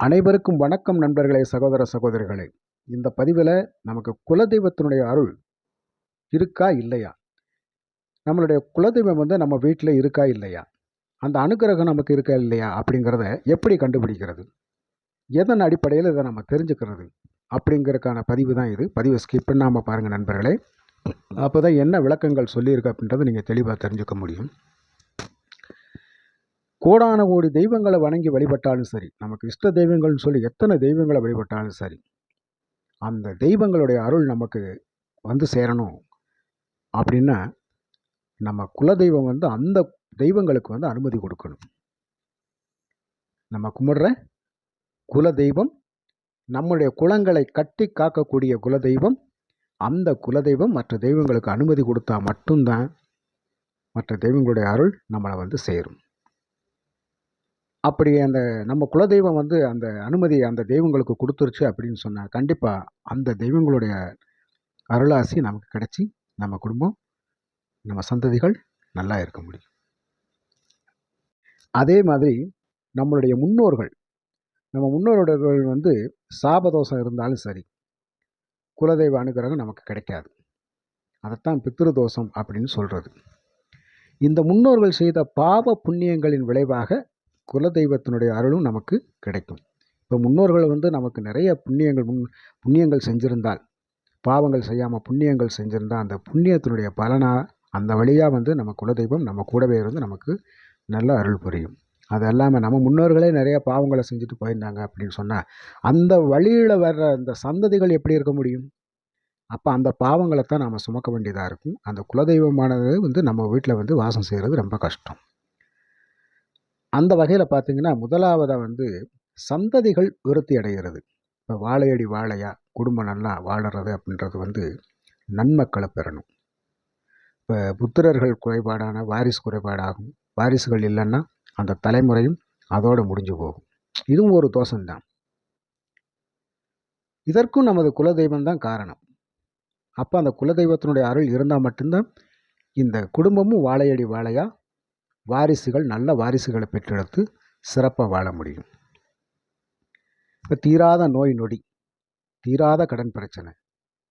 அனைவருக்கும் வணக்கம் நண்பர்களே சகோதர சகோதரிகளே. இந்த பதிவில் நமக்கு குலதெய்வத்தினுடைய அருள் இருக்கா இல்லையா? நம்மளுடைய குலதெய்வம் வந்து நம்ம வீட்டில் இருக்கா இல்லையா? அந்த அனுக்கிரகம் நமக்கு இருக்கா இல்லையா? அப்படிங்கிறத எப்படி கண்டுபிடிக்கிறது? எதன் அடிப்படையில் இதை நம்ம தெரிஞ்சுக்கிறது? அப்படிங்கிறதுக்கான பதிவு தான் இது. பதிவை ஸ்கிப் பண்ணாமல் பாருங்கள் நண்பர்களே. அப்போ தான் என்ன விளக்கங்கள் சொல்லியிருக்கு அப்படின்றத நீங்கள் தெளிவாக தெரிஞ்சுக்க முடியும். கோடான கோடி தெய்வங்களை வணங்கி வழிபட்டாலும் சரி நமக்கு இஷ்ட தெய்வங்கள்னு சொல்லி எத்தனை தெய்வங்களை வழிபட்டாலும் சரி அந்த தெய்வங்களுடைய அருள் நமக்கு வந்து சேரணும் அப்படின்னா நம்ம குலதெய்வம் வந்து அந்த தெய்வங்களுக்கு வந்து அனுமதி கொடுக்கணும். நம்ம கும்பிடுற குலதெய்வம் நம்முடைய குலங்களை கட்டி காக்கக்கூடிய குலதெய்வம் அந்த குலதெய்வம் மற்ற தெய்வங்களுக்கு அனுமதி கொடுத்தா மட்டும்தான் மற்ற தெய்வங்களுடைய அருள் நம்மளை வந்து சேரும். அப்படி அந்த நம்ம குலதெய்வம் வந்து அந்த அனுமதி அந்த தெய்வங்களுக்கு கொடுத்துருச்சு அப்படின்னு சொன்னால் கண்டிப்பாக அந்த தெய்வங்களுடைய அருளாசி நமக்கு கிடைச்சி நம்ம குடும்பம் நம்ம சந்ததிகள் நல்லா இருக்க முடியும். அதே மாதிரி நம்மளுடைய முன்னோர்கள் நம்ம முன்னோர்கள் வந்து சாபதோஷம் இருந்தாலும் சரி குலதெய்வ அனுகிரகம் நமக்கு கிடைக்காது. அதைத்தான் பித்திருதோஷம் அப்படின்னு சொல்கிறது இந்த முன்னோர்கள் செய்த பாவ புண்ணியங்களின் விளைவாக குலதெய்வத்தினுடைய அருளும் நமக்கு கிடைக்கும். இப்போ முன்னோர்கள் வந்து நமக்கு நிறைய புண்ணியங்கள் முன் புண்ணியங்கள் செஞ்சிருந்தால் பாவங்கள் செய்யாமல் புண்ணியங்கள் செஞ்சிருந்தால் அந்த புண்ணியத்தினுடைய பலனாக அந்த வழியாக வந்து நம்ம குலதெய்வம் நம்ம கூடவே இருந்து நமக்கு நல்ல அருள் புரியும். அது இல்லாமல் நம்ம முன்னோர்களே நிறைய பாவங்களை செஞ்சுட்டு போயிருந்தாங்க அப்படின்னு சொன்னால் அந்த வழியில் வர்ற அந்த சந்ததிகள் எப்படி இருக்க முடியும்? அப்போ அந்த பாவங்களை தான் நாம் சுமக்க வேண்டியதாக இருக்கும். அந்த குலதெய்வமானது வந்து நம்ம வீட்டில் வந்து வாசம் செய்கிறது ரொம்ப கஷ்டம். அந்த வகையில் பார்த்திங்கன்னா முதலாவதாக வந்து சந்ததிகள் விருத்தி அடைகிறது இப்போ வாழையடி வாழையா குடும்பம் நல்லா வாழறது அப்படின்றது வந்து நன்மக்களை பெறணும். இப்போ புத்திரர்கள் குறைபாடான வாரிசு குறைபாடாகும். வாரிசுகள் இல்லைன்னா அந்த தலைமுறையும் அதோடு முடிஞ்சு போகும். இதுவும் ஒரு தோஷம்தான். இதற்கும் நமது குலதெய்வம் தான் காரணம். அப்போ அந்த குலதெய்வத்தினுடைய அருள் இருந்தால் மட்டும்தான் இந்த குடும்பமும் வாழையடி வாழையாக வாரிசுகள் நல்ல வாரிசுகளை பெற்றெடுத்து சிறப்பாக வாழ முடியும். இப்போ தீராத நோய் நொடி தீராத கடன் பிரச்சனை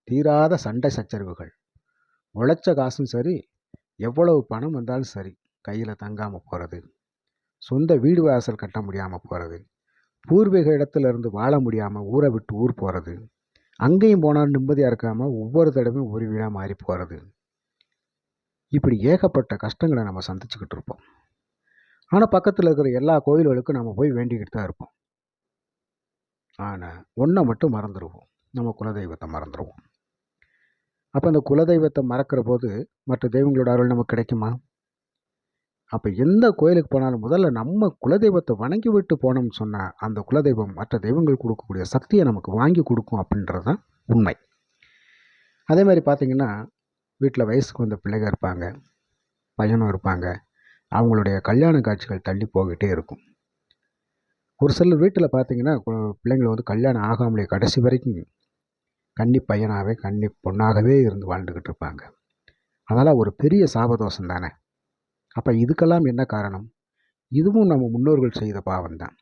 தீராத சண்டை சச்சரவுகள் உழைச்ச காசும் சரி எவ்வளவு பணம் வந்தாலும் சரி கையில் தங்காமல் போகிறது சொந்த வீடு வாசல் கட்ட முடியாமல் போகிறது பூர்வீக இடத்துல இருந்து வாழ முடியாமல் ஊரை விட்டு ஊர் போகிறது அங்கேயும் போனால் நிம்மதியாக இருக்காமல் ஒவ்வொரு தடவையும் ஒரு வீடாக மாறி போகிறது இப்படி ஏகப்பட்ட கஷ்டங்களை நம்ம சந்திச்சுக்கிட்டு இருப்போம். ஆனால் பக்கத்தில் இருக்கிற எல்லா கோயில்களுக்கும் நம்ம போய் வேண்டிக்கிட்டு தான் இருப்போம். ஆனால் ஒன்றை மட்டும் மறந்துடுவோம் நம்ம குலதெய்வத்தை மறந்துடுவோம் அப்போ அந்த குலதெய்வத்தை மறக்கிற போது மற்ற தெய்வங்களோட அருள் நமக்கு கிடைக்குமா? அப்போ எந்த கோயிலுக்கு போனாலும் முதல்ல நம்ம குலதெய்வத்தை வணங்கி விட்டு போனோம்னு சொன்னால் அந்த குலதெய்வம் மற்ற தெய்வங்கள் கொடுக்கக்கூடிய சக்தியை நமக்கு வாங்கி கொடுக்கும் அப்படின்றது தான் உண்மை. அதே மாதிரி பார்த்திங்கன்னா வீட்டில் வயசுக்கு வந்த பிள்ளைங்க இருப்பாங்க பையனும் இருப்பாங்க. அவங்களுடைய கல்யாண காட்சிகள் தள்ளி போய்கிட்டே இருக்கும். ஒரு சிலர் வீட்டில் பார்த்தீங்கன்னா பிள்ளைங்களை வந்து கல்யாணம் ஆகாமலே கடைசி வரைக்கும் கன்னி பையனாகவே கன்னி பொண்ணாகவே இருந்து வாழ்ந்துக்கிட்டு இருப்பாங்க. அதனால் ஒரு பெரிய சாபதோஷம் தானே. அப்போ இதுக்கெல்லாம் என்ன காரணம்? இதுவும் நம்ம முன்னோர்கள் செய்த பாவம் தான்.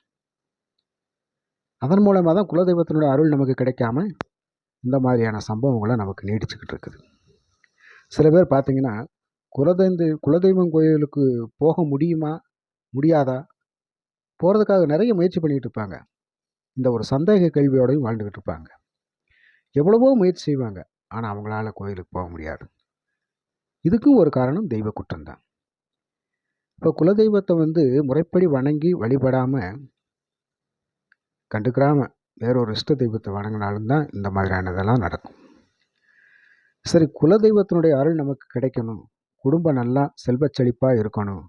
அதன் மூலமாக தான் குலதெய்வத்தினுடைய அருள் நமக்கு கிடைக்காம இந்த மாதிரியான சம்பவங்களை நமக்கு நீடிச்சுக்கிட்டு இருக்குது. சில பேர் பார்த்தீங்கன்னா குலதெய்வ குலதெய்வம் கோயிலுக்கு போக முடியுமா முடியாதா? போகிறதுக்காக நிறைய முயற்சி பண்ணிகிட்டு இருப்பாங்க. இந்த ஒரு சந்தேக கேள்வியோடையும் வாழ்ந்துக்கிட்டு இருப்பாங்க. எவ்வளவோ முயற்சி செய்வாங்க ஆனால் அவங்களால கோயிலுக்கு போக முடியாது. இதுக்கும் ஒரு காரணம் தெய்வ குற்றம்தான் இப்போ குலதெய்வத்தை வந்து முறைப்படி வணங்கி வழிபடாமல் கண்டுக்கிறாம வேறொரு இஷ்ட தெய்வத்தை வணங்கினாலும் தான் இந்த மாதிரியானதெல்லாம் நடக்கும். சரி குலதெய்வத்தினுடைய அருள் நமக்கு கிடைக்கணும். குடும்பம் நல்லா செல்வச்செழிப்பாக இருக்கணும்.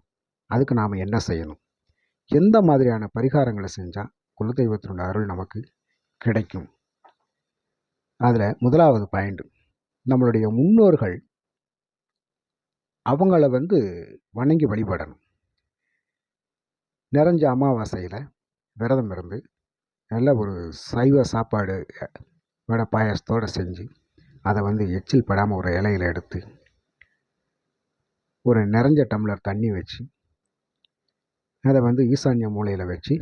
அதுக்கு நாம் என்ன செய்யணும்? எந்த மாதிரியான பரிகாரங்களை செஞ்சால் குலதெய்வத்தினுடைய அருள் நமக்கு கிடைக்கும்? அதில் முதலாவது பாயிண்ட் நம்மளுடைய முன்னோர்கள் அவங்கள வந்து வணங்கி வழிபடணும். நிறைஞ்ச அமாவாசையில் விரதம் இருந்து நல்ல ஒரு சைவ சாப்பாடு வடை பாயாசத்தோடு செஞ்சு அதை வந்து எச்சில் படாமல் ஒரு இலையில் எடுத்து ஒரு நிறைஞ்ச டம்ளர் தண்ணி வச்சு அதை வந்து ஈசான்ய மூலையில் வச்சு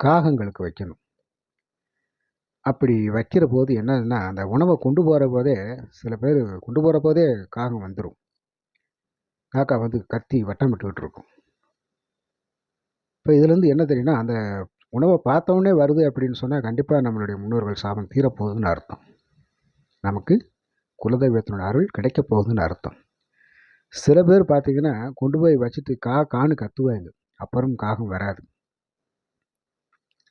காகங்களுக்கு வைக்கணும். அப்படி வைக்கிற போது என்னதுன்னா அந்த உணவை கொண்டு போகிற போதே சில பேர் கொண்டு போகிற போதே காகம் வந்துடும் காக்கா வந்து கத்தி வட்டமிட்டுக்கிட்டு இருக்கும். இப்போ இதுலேருந்து என்ன தெரியும்னா அந்த உணவை பார்த்தோன்னே வருது அப்படின்னு சொன்னால் கண்டிப்பாக நம்மளுடைய முன்னோர்கள் சாபம் தீரப்போகுதுன்னு அர்த்தம். நமக்கு குலதெய்வத்தினோட அருள் கிடைக்க போகுதுன்னு அர்த்தம். சில பேர் பார்த்தீங்கன்னா கொண்டு போய் வச்சுட்டு கா கான்னு கத்துவாங்க. அப்புறம் காகம் வராது.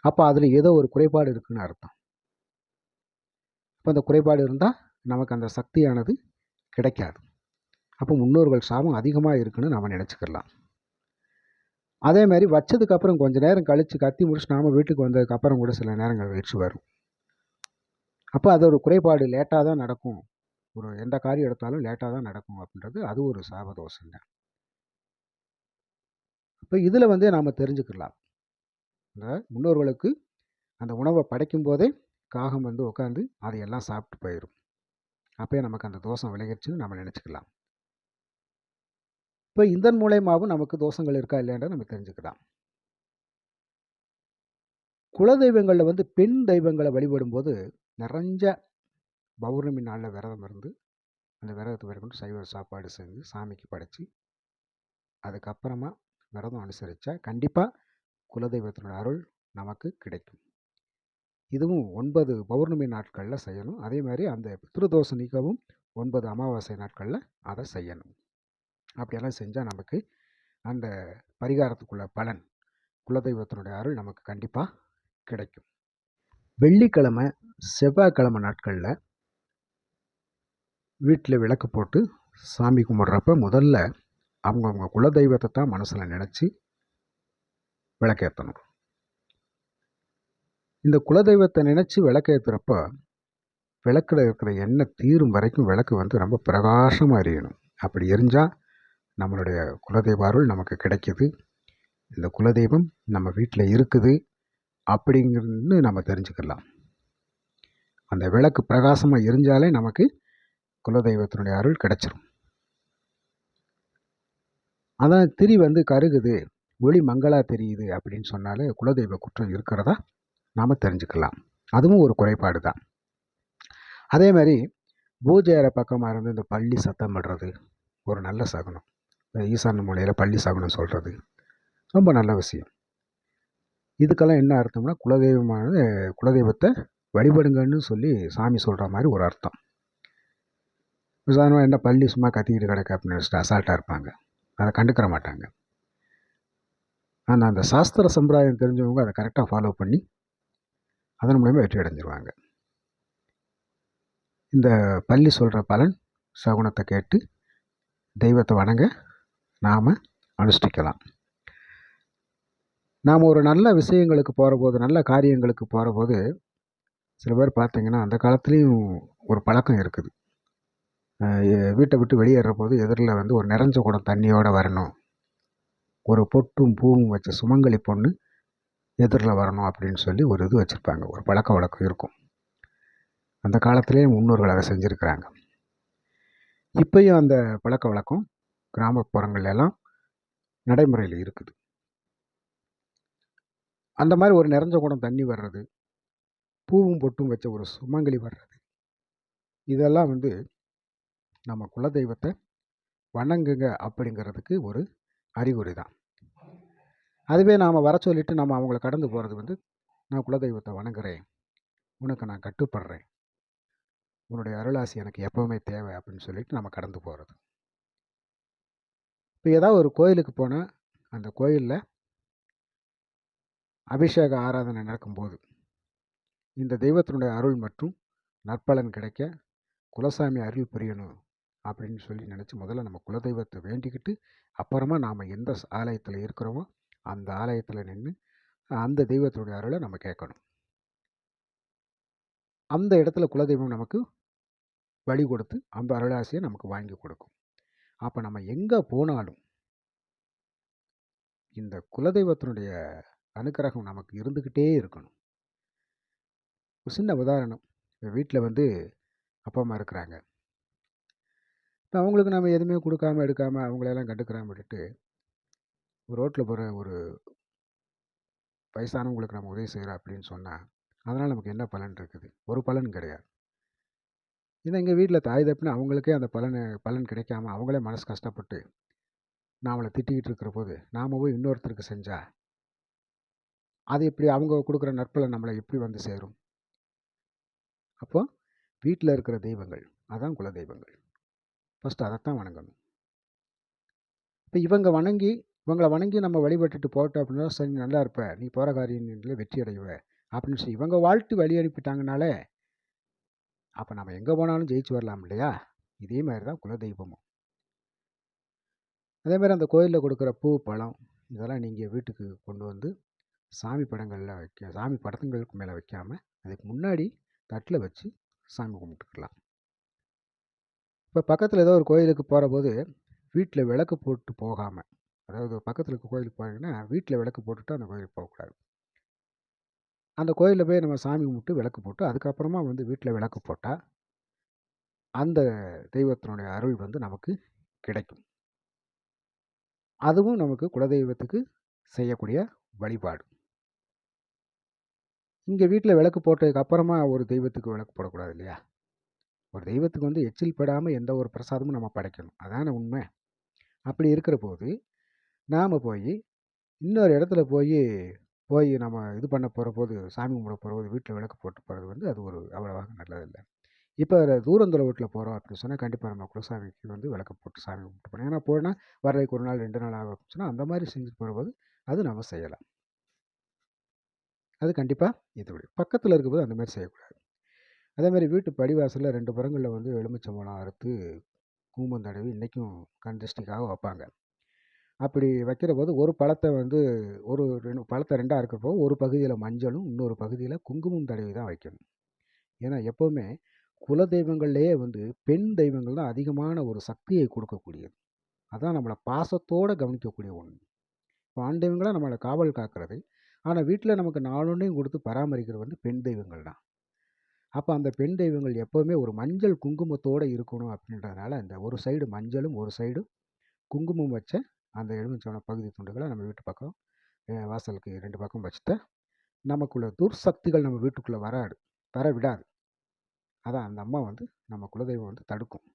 அப்போ அதில் ஏதோ ஒரு குறைபாடு இருக்குன்னு அர்த்தம். அப்போ அந்த குறைபாடு இருந்தால் நமக்கு அந்த சக்தியானது கிடைக்காது. அப்போ முன்னோர்கள் சாபம் அதிகமாக இருக்குன்னு நம்ம நினச்சிக்கலாம். அதே மாதிரி வச்சதுக்கப்புறம் கொஞ்ச நேரம் கழித்து கத்தி முடிச்சு நாம் வீட்டுக்கு வந்ததுக்கப்புறம் கூட சில நேரங்கள் வச்சு வரும். அப்போ அது ஒரு குறைபாடு லேட்டாக தான் நடக்கும். ஒரு எந்த காரியம் எடுத்தாலும் லேட்டாக தான் நடக்கும் அப்படின்றது அது ஒரு சாபதோஷங்க. இப்போ இதில் வந்து நாம் தெரிஞ்சுக்கலாம். இந்த முன்னோர்களுக்கு அந்த உணவை படைக்கும் போதே காகம் வந்து உட்காந்து அதையெல்லாம் சாப்பிட்டு போயிடும் அப்போயே நமக்கு அந்த தோஷம் விளையிடுச்சுன்னு நம்ம நினச்சிக்கலாம். இப்போ இதன் மூலயமாவும் நமக்கு தோஷங்கள் இருக்கா இல்லையான்ற நம்ம தெரிஞ்சுக்கலாம். குலதெய்வங்களில் வந்து பெண் தெய்வங்களை வழிபடும்போது நிறைஞ்ச பௌர்ணமி நாளில் விரதம் இருந்து அந்த விரதத்தை வரைக்கும் சைவ சாப்பாடு செஞ்சு சாமிக்கு படைச்சி அதுக்கப்புறமா விரதம் அனுசரித்தா கண்டிப்பாக குலதெய்வத்தினோட அருள் நமக்கு கிடைக்கும். இதுவும் ஒன்பது பௌர்ணமி நாட்களில் செய்யணும். அதே மாதிரி அந்த பித்ருதோஷம் நீக்கவும் ஒன்பது அமாவாசை நாட்களில் அதை செய்யணும். அப்படியெல்லாம் செஞ்சால் நமக்கு அந்த பரிகாரத்துக்குள்ள பலன் குலதெய்வத்தினுடைய அருள் நமக்கு கண்டிப்பாக கிடைக்கும். வெள்ளிக்கிழமை செவ்வாய்க்கிழமை நாட்களில் வீட்டில் விளக்கு போட்டு சாமி கும்பிட்றப்ப முதல்ல அவங்கவுங்க குலதெய்வத்தை தான் மனசில் நினச்சி விளக்கேற்றணும் இந்த குலதெய்வத்தை நினச்சி விளக்கேற்றுறப்ப விளக்கில் இருக்கிற எண்ணெய் தீரும் வரைக்கும் விளக்கு வந்து ரொம்ப பிரகாசமாக எரியணும். அப்படி எரிஞ்சால் நம்மளுடைய குலதெய்வ அருள் நமக்கு கிடைக்கிது. இந்த குலதெய்வம் நம்ம வீட்டில் இருக்குது. அப்படிங்கிறது நம்ம தெரிஞ்சுக்கலாம். அந்த விளக்கு பிரகாசமாக எரிஞ்சாலே நமக்கு குலதெய்வத்தினுடைய அருள் கிடச்சிரும். அதான் திரி வந்து கருகுது ஒளி மங்களா தெரியுது அப்படின்னு சொன்னாலே குலதெய்வ குற்றம் இருக்கிறதா நாம் தெரிஞ்சுக்கலாம். அதுவும் ஒரு குறைபாடு தான். அதே மாதிரி பூஜை அறை பக்கமாக இருந்து இந்த பள்ளி சத்தம் படுறது ஒரு நல்ல சகுனம். இந்த ஈசான மூலையில் பள்ளி சகுனம் சொல்கிறது ரொம்ப நல்ல விஷயம். இதுக்கெல்லாம் என்ன அர்த்தம்னா குலதெய்வமானது குலதெய்வத்தை வழிபடுங்கன்னு சொல்லி சாமி சொல்கிற மாதிரி ஒரு அர்த்தம். உதாரணமாக என்ன பள்ளி சும்மா கத்திக்கிட்டு கிடக்கு அப்படின்னு வச்சுட்டு அசால்ட்டாக இருப்பாங்க. அதை கண்டுக்கிற மாட்டாங்க. ஆனால் அந்த சாஸ்திர சம்பிரதாயம் தெரிஞ்சவங்க அதை கரெக்டாக ஃபாலோ பண்ணி அதன் மூலயமா வெற்றி அடைஞ்சிருவாங்க. இந்த பள்ளி சொல்கிற பலன் சகுனத்தை கேட்டு தெய்வத்தை வணங்க நாம் அனுஷ்டிக்கலாம். நாம் ஒரு நல்ல விஷயங்களுக்கு போகிறபோது நல்ல காரியங்களுக்கு போகிறபோது சில பேர் பார்த்திங்கன்னா அந்த காலத்துலேயும் ஒரு பழக்கம் இருக்குது. வீட்டை விட்டு வெளியேற போது எதிரில் வந்து ஒரு நிறைஞ்ச குடம் தண்ணியோடு வரணும். ஒரு பொட்டும் பூவும் வச்ச சுமங்கலி பொண்ணு எதிரில் வரணும் அப்படின்னு சொல்லி ஒரு இது வச்சுருப்பாங்க. ஒரு பழக்க வழக்கம் இருக்கும். அந்த காலத்திலே முன்னோர்கள் அதை செஞ்சுருக்கிறாங்க. இப்பயும் அந்த பழக்க வழக்கம் கிராமப்புறங்கள்ல எல்லாம் நடைமுறையில் இருக்குது. அந்த மாதிரி ஒரு நிறைஞ்ச குடம் தண்ணி வர்றது. பூவும் பொட்டும் வச்ச ஒரு சுமங்கலி வர்றது. இதெல்லாம் வந்து நம்ம குலதெய்வத்தை வணங்குங்க அப்படிங்கிறதுக்கு ஒரு அறிகுறி தான். அதுவே நாம் வர சொல்லிவிட்டு நம்ம அவங்கள கடந்து போகிறது வந்து நான் குலதெய்வத்தை வணங்குறேன். உனக்கு நான் கட்டுப்படுறேன். உன்னுடைய அருளாசி எனக்கு எப்போவுமே தேவை அப்படின்னு சொல்லிட்டு நம்ம கடந்து போகிறது இப்போ ஏதாவது ஒரு கோயிலுக்கு போனால் அந்த கோயிலில் அபிஷேக ஆராதனை நடக்கும்போது இந்த தெய்வத்தினுடைய அருள் மற்றும் நற்பலன் கிடைக்க குலசாமி அருள் புரியணும் அப்படின்னு சொல்லி நினச்சி முதல்ல நம்ம குலதெய்வத்தை வேண்டிக்கிட்டு அப்புறமா நாம் எந்த ஆலயத்தில் இருக்கிறோமோ அந்த ஆலயத்தில் நின்று அந்த தெய்வத்தினுடைய அருளை நம்ம கேட்கணும். அந்த இடத்துல குலதெய்வம் நமக்கு வழி கொடுத்து அந்த அருளாசியை நமக்கு வாங்கி கொடுக்கும். அப்போ நம்ம எங்கே போனாலும் இந்த குலதெய்வத்தினுடைய அனுக்கிரகம் நமக்கு இருந்துக்கிட்டே இருக்கணும். ஒரு சின்ன உதாரணம். வீட்டில் வந்து அப்பா அம்மா இருக்கிறாங்க. இப்போ அவங்களுக்கு நம்ம எதுவுமே கொடுக்காம எடுக்காமல் அவங்களெல்லாம் கண்டுக்கிறாம விட்டுட்டு ரோட்டில் போகிற ஒரு வயசானவங்களுக்கு நம்ம உதவி செய்கிறோம் அப்படின்னு சொன்னால் அதனால் நமக்கு என்ன பலன் இருக்குது? ஒரு பலன் கிடையாது. இதை எங்கள் வீட்டில் தாய் தப்புன்னு அவங்களுக்கே அந்த பலன் பலன் கிடைக்காம அவங்களே மனசு கஷ்டப்பட்டு நாமளை திட்டிக்கிட்டு இருக்கிற போது நாம் போய் இன்னொருத்தருக்கு செஞ்சால் அது எப்படி அவங்க கொடுக்குற நற்பலன் நம்மளை எப்படி வந்து சேரும்? அப்போ வீட்டில் இருக்கிற தெய்வங்கள் அதான் குல தெய்வங்கள். ஃபஸ்ட்டு அதைத்தான் வணங்கணும். இப்போ இவங்க வணங்கி இவங்களை வணங்கி நம்ம வழிபட்டுட்டு போட்டோம் அப்படின்னா சரி நல்லா இருப்ப நீ போகிற காரியங்களில் வெற்றி அடைவ அப்படின்னு சொல்லி இவங்க வாழ்த்து வழி அனுப்பிட்டாங்கனாலே அப்போ நம்ம எங்கே போனாலும் ஜெயிச்சு வரலாம் இல்லையா? இதே மாதிரி தான் குலதெய்வமும் அதேமாதிரி அந்த கோயிலில் கொடுக்குற பூ பழம் இதெல்லாம் நீங்கள் வீட்டுக்கு கொண்டு வந்து சாமி படங்களில் வைக்க சாமி படத்துங்களுக்கு மேலே வைக்காமல் அதுக்கு முன்னாடி தட்டில் வச்சு சாமி கும்பிட்டுக்கலாம். இப்போ பக்கத்தில் ஏதோ ஒரு கோயிலுக்கு போகிற போது வீட்டில் விளக்கு போட்டு போகாமல் அதாவது பக்கத்தில் இருக்க கோயிலுக்கு போகிறீங்கன்னா வீட்டில் விளக்கு போட்டுட்டு அந்த கோயிலுக்கு போகக்கூடாது. அந்த கோயிலில் போய் நம்ம சாமி கும்பிட்டு விளக்கு போட்டு அதுக்கப்புறமா வந்து வீட்டில் விளக்கு போட்டால் அந்த தெய்வத்தினுடைய அருள் வந்து நமக்கு கிடைக்கும். அதுவும் நமக்கு குலதெய்வத்துக்கு செய்யக்கூடிய வழிபாடு. இங்கே வீட்டில் விளக்கு போட்டதுக்கு அப்புறமா ஒரு தெய்வத்துக்கு விளக்கு போடக்கூடாது இல்லையா? ஒரு தெய்வத்துக்கு வந்து எச்சில் படாமல் எந்த ஒரு பிரசாதமும் நம்ம படைக்கணும். அதான உண்மை. அப்படி இருக்கிற போது நாம் போய் இன்னொரு இடத்துல போய் போய் நம்ம இது பண்ண போகிற போது சாமி கும்பிட போகிற போது வீட்டில் விளக்கு போட்டு போகிறது வந்து அது ஒரு அவ்வளோவாக நல்லதில்லை. இப்போ தூரந்தூர வீட்டில் போகிறோம் அப்படின்னு சொன்னால் கண்டிப்பாக நம்ம குலசாமிக்கு வந்து விளக்கு போட்டு சாமி கும்பிட்டு போகணும். ஏன்னா போனால் வர்றதுக்கு ஒரு நாள் ரெண்டு நாள் ஆகும். அப்படின்னு சொன்னால் அந்த மாதிரி செஞ்சுட்டு போகிறபோது அது நம்ம செய்யலாம். அது கண்டிப்பாக இது பக்கத்தில் இருக்கும்போது அந்த மாதிரி செய்யக்கூடாது. அதேமாதிரி வீட்டு படிவாசலில் ரெண்டு புறங்களில் வந்து எலுமிச்சம்பழம் அறுத்து கூம்பம் தடவி இன்றைக்கும் கண்திஷ்டிக்காக வைப்பாங்க. அப்படி வைக்கிற போது ஒரு பழத்தை வந்து ஒரு ரெண்டு பழத்தை ரெண்டாக இருக்கிறப்போ ஒரு பகுதியில் மஞ்சளும் இன்னொரு பகுதியில் குங்குமம் தடவி தான் வைக்கணும். ஏன்னா எப்போவுமே குல தெய்வங்கள்லேயே வந்து பெண் தெய்வங்கள் தான் அதிகமான ஒரு சக்தியை கொடுக்கக்கூடியது. அதான் நம்மளை பாசத்தோடு கவனிக்கக்கூடிய ஒன்று இப்போ ஆண் தெய்வங்களாக நம்மளை காவல் காக்கிறது ஆனால் வீட்டில் நமக்கு நாலொன்றையும் கொடுத்து பராமரிக்கிறது வந்து பெண் தெய்வங்கள் தான். அப்போ அந்த பெண் தெய்வங்கள் எப்போவுமே ஒரு மஞ்சள் குங்குமத்தோடு இருக்கணும் அப்படின்றதுனால அந்த ஒரு சைடு மஞ்சளும் ஒரு சைடு குங்குமம் வச்ச அந்த எலுமிச்சோன பகுதி துண்டுகளை நம்ம வீட்டு பக்கம் வாசலுக்கு ரெண்டு பக்கம் வச்சுட்டு நமக்குள்ள துர்சக்திகள் நம்ம வீட்டுக்குள்ளே வராது வர விடாது. அதான் அந்த அம்மா வந்து நம்ம குலதெய்வம் வந்து தடுக்கும்.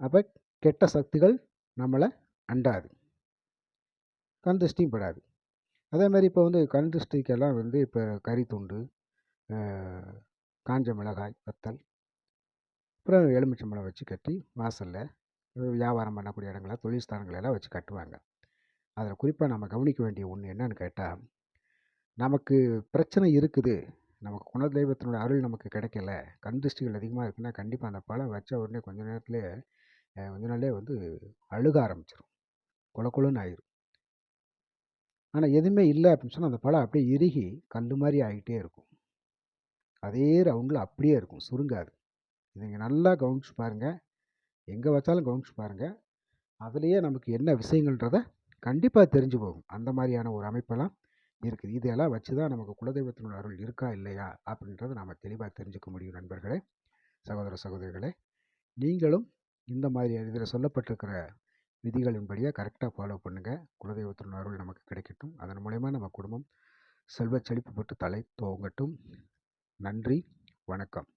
அப்போ கெட்ட சக்திகள் நம்மளை அண்டாது. கண் திருஷ்டியும் படாது. அதே மாதிரி இப்போ வந்து கண் திருஷ்டிக்கெல்லாம் வந்து இப்போ கறித்துண்டு காஞ்ச மிளகாய் வத்தல் அப்புறம் எலுமிச்சம்பழம் வச்சு கட்டி வாசலில் வியாபாரம் பண்ணக்கூடிய இடங்கள தொழில் ஸ்தானங்களெல்லாம் வச்சு கட்டுவாங்க. அதில் குறிப்பாக நம்ம கவனிக்க வேண்டிய ஒன்று என்னன்னு கேட்டால் நமக்கு பிரச்சனை இருக்குது. நமக்கு குணதெய்வத்தினுடைய அருள் நமக்கு கிடைக்கல. கண் திருஷ்டிகள் அதிகமாக இருக்குன்னா கண்டிப்பாக அந்த பழம் வச்ச உடனே கொஞ்ச நேரத்துலேயே கொஞ்ச நாள்லேயே வந்து அழுக ஆரம்பிச்சிடும் கொல ஆயிரும். ஆனால் எதுவுமே இல்லை அப்படின்னு சொன்னால் அந்த பழம் அப்படியே இறுகி கல் மாதிரி ஆகிட்டே இருக்கும். அதே ரவுண்டில் அப்படியே இருக்கும் சுருங்காது. இதை நல்லா கவனிச்சு பாருங்கள் எங்கே வச்சாலும் கவனிச்சு பாருங்கள் அதுலேயே நமக்கு என்ன விஷயங்கள்ன்றத கண்டிப்பாக தெரிஞ்சு போகும். அந்த மாதிரியான ஒரு அமைப்பெல்லாம் இருக்குது. இதெல்லாம் வச்சு தான் நமக்கு குலதெய்வத்தினோட அருள் இருக்கா இல்லையா அப்படின்றத நம்ம தெளிவாக தெரிஞ்சுக்க முடியும் நண்பர்களே சகோதர சகோதரிகளே. நீங்களும் இந்த மாதிரி இதில் சொல்லப்பட்டிருக்கிற விதிகளின்படியாக கரெக்டாக ஃபாலோ பண்ணுங்கள் குலதெய்வத்தின் அருள் நமக்கு கிடைக்கட்டும். அதன் மூலயமா நம்ம குடும்பம் செல்வ செழிப்பு பெற்று தலை துவங்கட்டும். நன்றி. வணக்கம்.